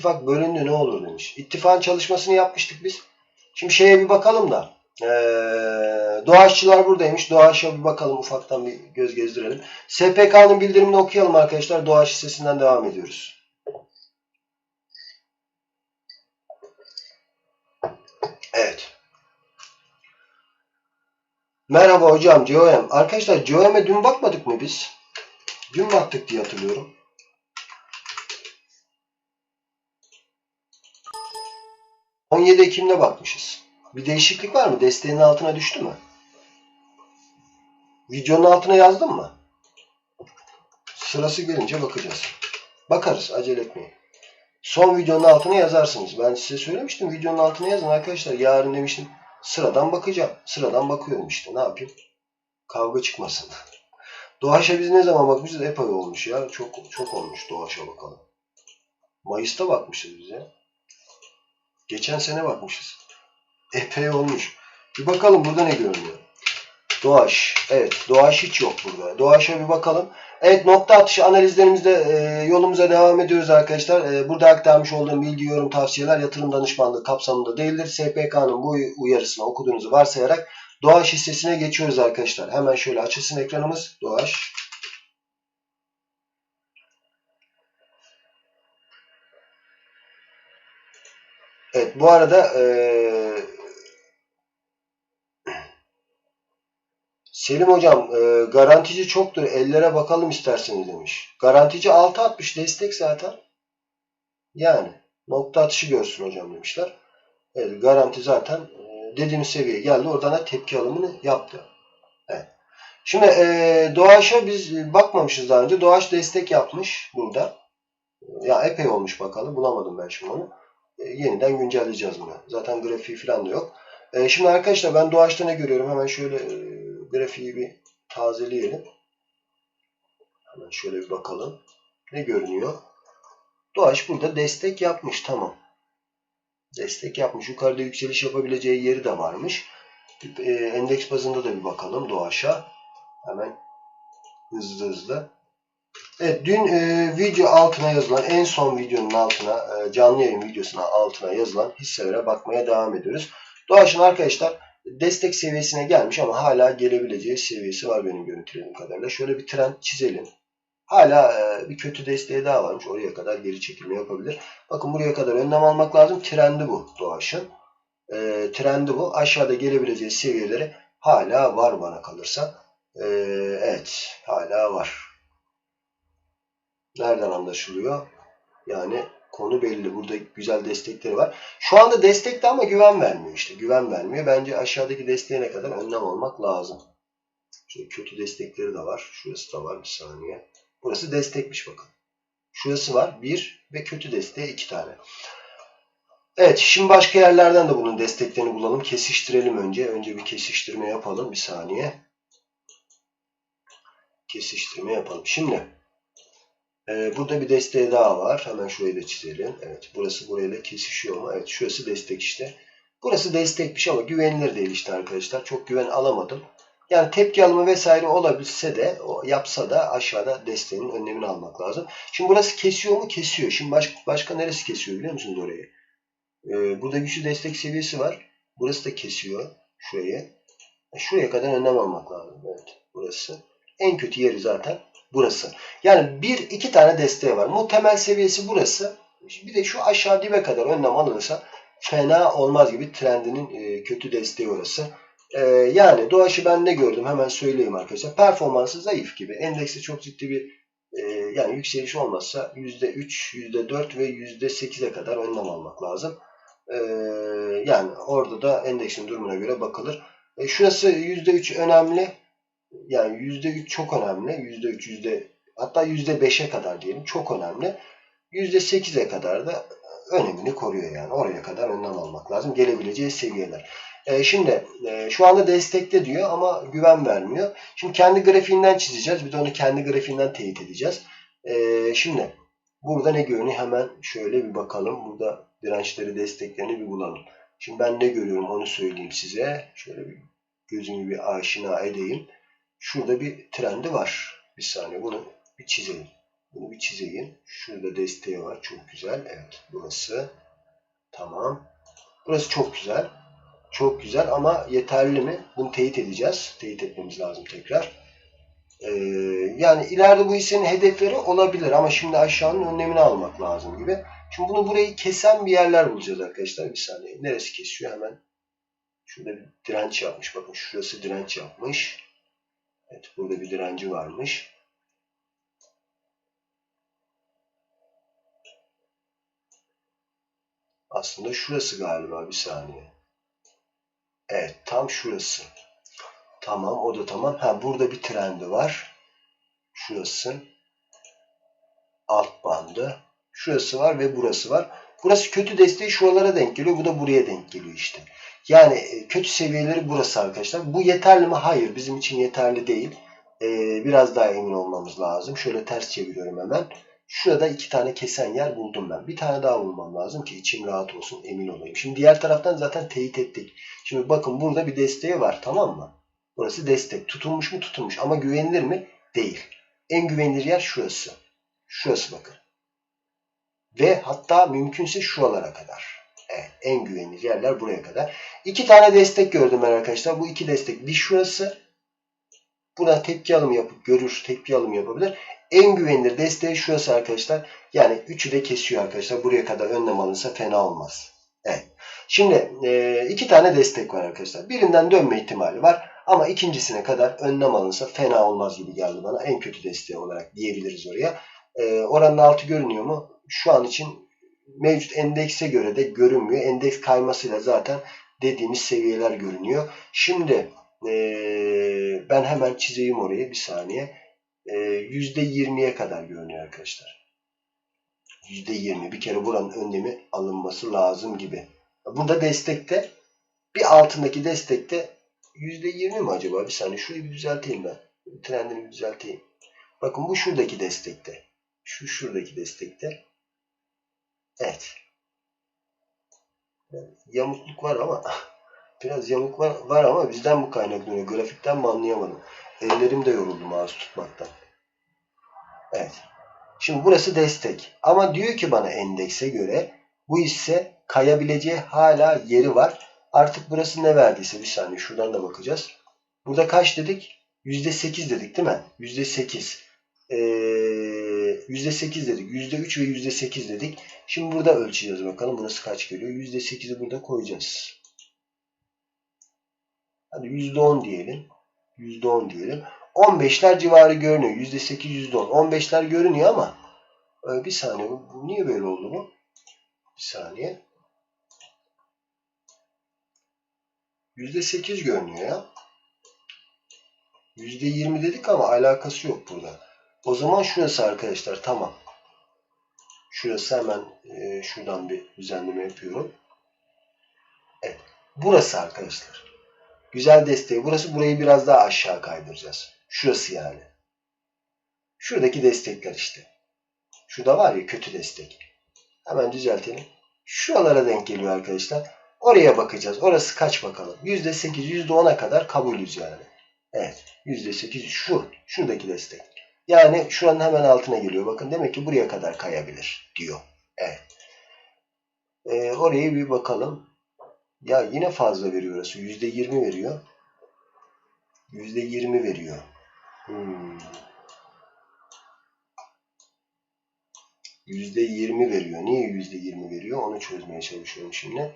İttifak bölündü ne olur demiş. İttifakın çalışmasını yapmıştık biz. Şimdi şeye bir bakalım da. Ee, Doğaççılar buradaymış. Doğaç'a bir bakalım ufaktan bir göz gezdirelim. SPK'nın bildirimini okuyalım arkadaşlar. Doğaç sesinden devam ediyoruz. Evet. Merhaba hocam COM. Arkadaşlar COM'e dün bakmadık mı biz? Dün baktık diye hatırlıyorum. ...17 Ekim'de bakmışız. Bir değişiklik var mı? Desteğin altına düştü mü? Videonun altına yazdın mı? Sırası gelince bakacağız. Bakarız. Acele etmeyin. Son videonun altına yazarsınız. Ben size söylemiştim. Videonun altına yazın arkadaşlar. Yarın demiştim. Sıradan bakacağım. Sıradan bakıyorum işte. Ne yapayım? Kavga çıkmasın. Doğaç'a biz ne zaman bakmışız? Epey olmuş ya. Çok çok olmuş Doğaç'a bakalım. Mayıs'ta bakmışız biz ya. Geçen sene bakmışız. Epey olmuş. Bir bakalım burada ne görünüyor. Doğaç. Evet. Doğaç hiç yok burada. Doğaç'a bir bakalım. Evet nokta atışı analizlerimizde e, yolumuza devam ediyoruz arkadaşlar. E, burada aktarmış olduğum bilgi, yorum, tavsiyeler yatırım danışmanlığı kapsamında değildir. SPK'nın bu uyarısını okuduğunuzu varsayarak Doğaç hissesine geçiyoruz arkadaşlar. Hemen şöyle açılsın ekranımız. Doğaç. Evet bu arada eee Selim hocam e, garantici çoktur. Ellere bakalım isterseniz demiş. Garantici 6.60 destek zaten. Yani nokta atışı görsün hocam demişler. Evet, garanti zaten e, dediğimiz seviyeye geldi. Oradan da tepki alımını yaptı. Evet. Şimdi e, Doğaç'a biz bakmamışız daha önce. Doğaç destek yapmış burada. Ya epey olmuş bakalım. Bulamadım ben şimdi onu. E, yeniden güncelleyeceğiz bunu. Zaten grafiği falan da yok. E, şimdi arkadaşlar ben Doğaç'ta ne görüyorum? Hemen şöyle e, grafiği bir tazeleyelim. Hemen şöyle bir bakalım. Ne görünüyor? Doğaç burada destek yapmış. Tamam. Destek yapmış. Yukarıda yükseliş yapabileceği yeri de varmış. E, endeks bazında da bir bakalım Doğaç'a. Hemen hızlı hızlı. Evet dün e, video altına yazılan en son videonun altına e, canlı yayın videosuna altına yazılan hisselere bakmaya devam ediyoruz. Doğaç'ın arkadaşlar destek seviyesine gelmiş ama hala gelebileceği seviyesi var benim görüntülediğim kadarıyla. Şöyle bir trend çizelim. Hala e, bir kötü desteği daha varmış. Oraya kadar geri çekilme yapabilir. Bakın buraya kadar önlem almak lazım. Trendi bu Doğaç'ın. E, trendi bu. Aşağıda gelebileceği seviyeleri hala var bana kalırsa. E, evet. Hala var. Nereden anlaşılıyor? Yani konu belli. Burada güzel destekleri var. Şu anda destekte ama güven vermiyor işte. Güven vermiyor. Bence aşağıdaki desteğe ne kadar önlem almak lazım. Şöyle kötü destekleri de var. Şurası da var bir saniye. Burası destekmiş bakın. Şurası var. Bir ve kötü desteği iki tane. Evet şimdi başka yerlerden de bunun desteklerini bulalım. Kesiştirelim önce. Önce bir kesiştirme yapalım. Bir saniye. Kesiştirme yapalım. Şimdi ee, burada bir desteği daha var. Hemen şurayı da çizelim. Evet burası burayla kesişiyor mu? Evet şurası destek işte. Burası destekmiş ama güvenilir değil işte arkadaşlar. Çok güven alamadım. Yani tepki alımı vesaire olabilse de yapsa da aşağıda desteğinin önlemini almak lazım. Şimdi burası kesiyor mu? Kesiyor. Şimdi baş, başka neresi kesiyor biliyor musunuz orayı? Ee, burada güçlü destek seviyesi var. Burası da kesiyor. Şurayı. Şuraya kadar önlem almak lazım. Evet burası. En kötü yeri zaten burası. Yani bir iki tane desteği var. Muhtemel seviyesi burası. Bir de şu aşağı dibe kadar önlem alınırsa fena olmaz gibi trendinin e, kötü desteği orası. E, yani Doğaç'ı ben ne gördüm hemen söyleyeyim arkadaşlar. Performansı zayıf gibi. Endekste çok ciddi bir e, yani yükseliş olmazsa %3, %4 ve %8'e kadar önlem almak lazım. Yani orada da endeksin durumuna göre bakılır. Şurası %3 önemli. Yani %3 çok önemli. %3, yüzde hatta %5'e kadar diyelim çok önemli. %8'e kadar da önemini koruyor yani. Oraya kadar önlem almak lazım. Gelebileceği seviyeler. E, şimdi e, şu anda destekte diyor ama güven vermiyor. Şimdi kendi grafiğinden çizeceğiz. Bir de onu kendi grafiğinden teyit edeceğiz. E, şimdi burada ne görünüyor? Hemen şöyle bir bakalım. Burada dirençleri, desteklerini bir bulalım. Şimdi ben ne görüyorum onu söyleyeyim size. Şöyle bir gözümü bir aşina edeyim. Şurada bir trendi var. Bir saniye bunu bir çizelim. Bunu bir çizeyim. Şurada desteği var. Çok güzel. Evet. Burası. Tamam. Burası çok güzel. Çok güzel ama yeterli mi? Bunu teyit edeceğiz. Teyit etmemiz lazım tekrar. Ee, yani ileride bu hissenin hedefleri olabilir ama şimdi aşağının önlemini almak lazım gibi. Şimdi bunu burayı kesen bir yerler bulacağız arkadaşlar. Bir saniye. Neresi kesiyor hemen? Şurada bir direnç yapmış. Bakın şurası direnç yapmış. Evet burada bir direnci varmış. Aslında şurası galiba bir saniye. Evet tam şurası. Tamam o da tamam. Ha burada bir trendi var. Şurası. Alt bandı. Şurası var ve burası var. Burası kötü desteği şuralara denk geliyor. Bu da buraya denk geliyor işte. Yani e, kötü seviyeleri burası arkadaşlar. Bu yeterli mi? Hayır. Bizim için yeterli değil. Ee, biraz daha emin olmamız lazım. Şöyle ters çeviriyorum hemen. Şurada iki tane kesen yer buldum ben. Bir tane daha bulmam lazım ki içim rahat olsun, emin olayım. Şimdi diğer taraftan zaten teyit ettik. Şimdi bakın burada bir desteği var tamam mı? Burası destek. Tutulmuş mu? Tutulmuş. Ama güvenilir mi? Değil. En güvenilir yer şurası. Şurası bakın. Ve hatta mümkünse şuralara kadar. Evet, en güvenilir yerler buraya kadar. İki tane destek gördüm ben arkadaşlar. Bu iki destek. Bir şurası. Buna tepki alımı yapıp görür, tepki alımı yapabilir. En güvenilir desteği şurası arkadaşlar. Yani üçü de kesiyor arkadaşlar. Buraya kadar önlem alınsa fena olmaz. Evet. Şimdi e, iki tane destek var arkadaşlar. Birinden dönme ihtimali var. Ama ikincisine kadar önlem alınsa fena olmaz gibi geldi bana. En kötü desteği olarak diyebiliriz oraya. E, oranın altı görünüyor mu? Şu an için mevcut endekse göre de görünmüyor. Endeks kaymasıyla zaten dediğimiz seviyeler görünüyor. Şimdi e, ben hemen çizeyim orayı bir saniye. %20'ye kadar görünüyor arkadaşlar. %20. Bir kere buranın önlemi alınması lazım gibi. Burada destekte bir altındaki destekte %20 mi acaba? Bir saniye şurayı bir düzelteyim ben. Trendini bir düzelteyim. Bakın bu şuradaki destekte. Şu şuradaki destekte. Evet. Yamukluk var ama biraz yamuk var, var ama bizden mi kaynaklanıyor? Grafikten mi anlayamadım. Ellerim de yoruldu mouse tutmaktan. Evet. Şimdi burası destek. Ama diyor ki bana endekse göre bu hisse kayabileceği hala yeri var. Artık burası ne verdiyse bir saniye şuradan da bakacağız. Burada kaç dedik? %8 dedik değil mi? %8. Ee, %8 dedik. %3 ve %8 dedik. Şimdi burada ölçeceğiz bakalım. Burası kaç geliyor? %8'i burada koyacağız. Hadi %10 diyelim. %10 diyelim. 15'ler civarı görünüyor. %8, %10. 15'ler görünüyor ama e, bir saniye. Niye böyle oldu bu? Bir saniye. %8 görünüyor ya. %20 dedik ama alakası yok burada. O zaman şurası arkadaşlar. Tamam. Şurası hemen e, şuradan bir düzenleme yapıyorum. Evet. Burası arkadaşlar. Güzel desteği. Burası burayı biraz daha aşağı kaydıracağız. Şurası yani. Şuradaki destekler işte. Şurada var ya kötü destek. Hemen düzeltelim. Şuralara denk geliyor arkadaşlar. Oraya bakacağız. Orası kaç bakalım. %8, %10'a kadar kabulüz yani. Evet. %8 şu. Şuradaki destek. Yani şuranın hemen altına geliyor. Bakın demek ki buraya kadar kayabilir diyor. Evet. Ee, oraya bir bakalım. Ya yine fazla veriyor orası. %20 veriyor. %20 veriyor. Hmm. %20 veriyor. Niye %20 veriyor? Onu çözmeye çalışıyorum şimdi.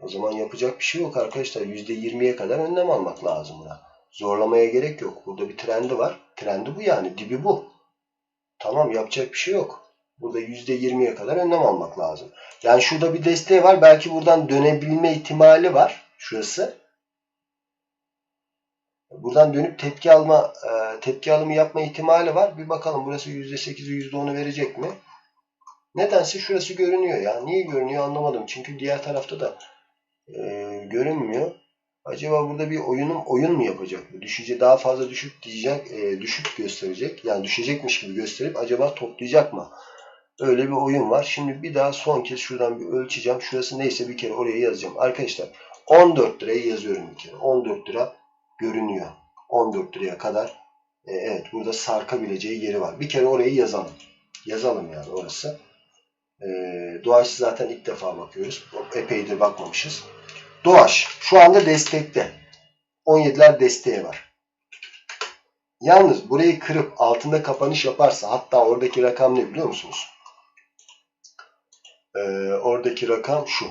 O zaman yapacak bir şey yok arkadaşlar. %20'ye kadar önlem almak lazım buna. Zorlamaya gerek yok. Burada bir trendi var. Trendi bu yani. Dibi bu. Tamam yapacak bir şey yok. Burada %20'ye kadar önlem almak lazım. Yani şurada bir desteği var. Belki buradan dönebilme ihtimali var. Şurası. Buradan dönüp tepki alma e, tepki alımı yapma ihtimali var. Bir bakalım burası %8'i %10'u verecek mi? Nedense şurası görünüyor ya. Niye görünüyor anlamadım. Çünkü diğer tarafta da e, görünmüyor. Acaba burada bir oyunum oyun mu yapacak bu? Düşece daha fazla düşük diyecek, e, düşük gösterecek. Yani düşecekmiş gibi gösterip acaba toplayacak mı? Öyle bir oyun var. Şimdi bir daha son kez şuradan bir ölçeceğim. Şurası neyse bir kere oraya yazacağım. Arkadaşlar 14 lirayı yazıyorum bir kere. 14 lira görünüyor. 14 liraya kadar E, evet burada sarkabileceği yeri var. Bir kere orayı yazalım. Yazalım yani orası. E, Doğaç zaten ilk defa bakıyoruz. Epeydir bakmamışız. Doğaç şu anda destekte. 17'ler desteği var. Yalnız burayı kırıp altında kapanış yaparsa hatta oradaki rakam ne biliyor musunuz? Ee, oradaki rakam şu.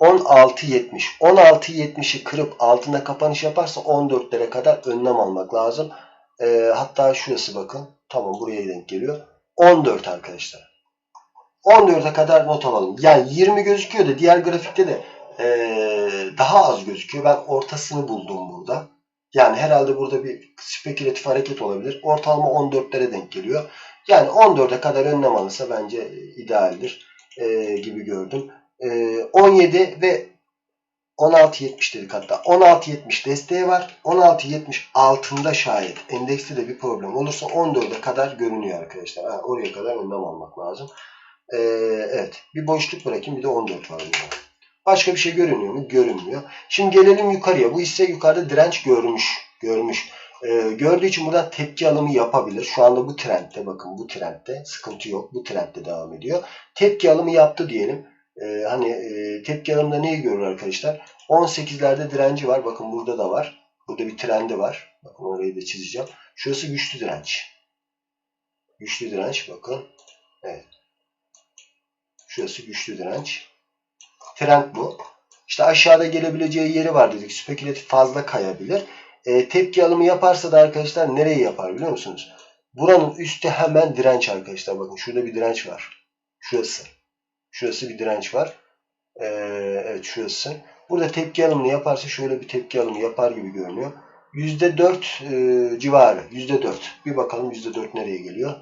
%16.70. 16.70'i kırıp altında kapanış yaparsa 14'lere kadar önlem almak lazım. Ee, hatta şurası bakın. Tamam buraya denk geliyor. 14 arkadaşlar. 14'e kadar not alalım. Yani 20 gözüküyor da diğer grafikte de ee, daha az gözüküyor. Ben ortasını buldum burada. Yani herhalde burada bir spekülatif hareket olabilir. Ortalama 14'lere denk geliyor. Yani 14'e kadar önlem alınsa bence idealdir ee, gibi gördüm. Ee, 17 ve 16.70 dedik hatta. 16.70 desteği var. 16.70 altında şayet endekste de bir problem olursa 14'e kadar görünüyor arkadaşlar. Ha, oraya kadar önlem almak lazım. Ee, evet. Bir boşluk bırakayım. Bir de 14 var burada. Başka bir şey görünüyor mu? Görünmüyor. Şimdi gelelim yukarıya. Bu hisse yukarıda direnç görmüş. Görmüş. Ee, gördüğü için buradan tepki alımı yapabilir. Şu anda bu trendte. Bakın bu trendte. Sıkıntı yok. Bu trendte devam ediyor. Tepki alımı yaptı diyelim. Ee, hani e, tepki alımında neyi görür arkadaşlar? 18'lerde direnci var. Bakın burada da var. Burada bir trendi var. Bakın orayı da çizeceğim. Şurası güçlü direnç. Güçlü direnç. Bakın. Evet. Şurası güçlü direnç. Trend bu. İşte aşağıda gelebileceği yeri var dedik. Spekülatif fazla kayabilir. E, tepki alımı yaparsa da arkadaşlar nereye yapar biliyor musunuz? Buranın üstü hemen direnç arkadaşlar. Bakın şurada bir direnç var. Şurası. Şurası bir direnç var. E, evet şurası. Burada tepki alımını yaparsa şöyle bir tepki alımı yapar gibi görünüyor. %4 e, civarı. %4. Bir bakalım %4 nereye geliyor?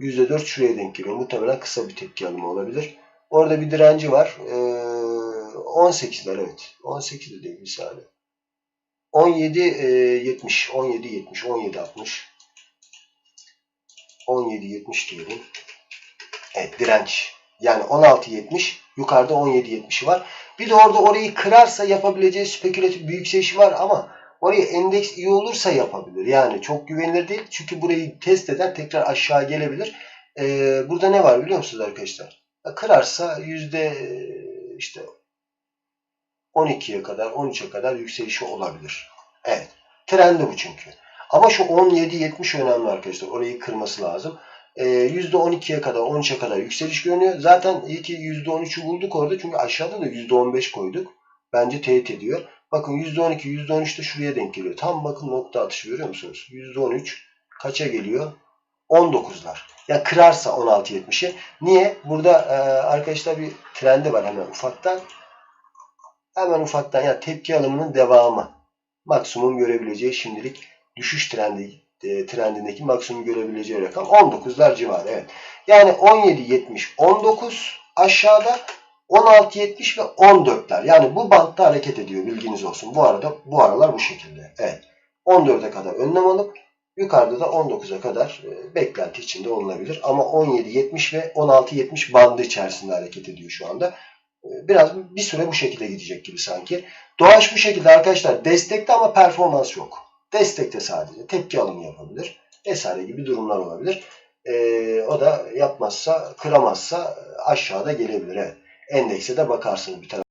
%4 şuraya denk geliyor. Muhtemelen kısa bir tepki alımı olabilir. Orada bir direnci var. Ee, 18'ler evet. 18 de değil misali. 17 e, 70, 17 70, 17 60. 17 70 diyelim. Evet direnç. Yani 16 70, yukarıda 17 70'i var. Bir de orada orayı kırarsa yapabileceği spekülatif bir yükselişi var ama oraya endeks iyi olursa yapabilir. Yani çok güvenilir değil. Çünkü burayı test eder tekrar aşağı gelebilir. Ee, burada ne var biliyor musunuz arkadaşlar? Kırarsa yüzde işte 12'ye kadar 13'e kadar yükselişi olabilir. Evet. Trendi bu çünkü. Ama şu 17-70 önemli arkadaşlar. Orayı kırması lazım. Ee, %12'ye kadar 13'e kadar yükseliş görünüyor. Zaten iyi ki %13'ü bulduk orada. Çünkü aşağıda da %15 koyduk. Bence teyit ediyor. Bakın %12, %13 de şuraya denk geliyor. Tam bakın nokta atışı görüyor musunuz? %13 kaça geliyor? 19'lar. Ya kırarsa 16.70'i. Niye? Burada e, arkadaşlar bir trendi var hemen ufaktan. Hemen ufaktan ya tepki alımının devamı. Maksimum görebileceği şimdilik düşüş trendi e, trendindeki maksimum görebileceği rakam 19'lar civarı. Evet. Yani 17.70 19 aşağıda 16.70 ve 14'ler. Yani bu bantta hareket ediyor. Bilginiz olsun. Bu arada bu aralar bu şekilde. Evet. 14'e kadar önlem alıp yukarıda da 19'a kadar e, beklenti içinde olunabilir. Ama 17.70 ve 16.70 bandı içerisinde hareket ediyor şu anda. E, biraz bir süre bu şekilde gidecek gibi sanki. Doğaç bu şekilde arkadaşlar. Destekte ama performans yok. Destekte sadece. Tepki alımı yapabilir. Vesaire gibi durumlar olabilir. E, o da yapmazsa, kıramazsa aşağıda gelebilir. Evet. Endekse de bakarsınız bir tarafa.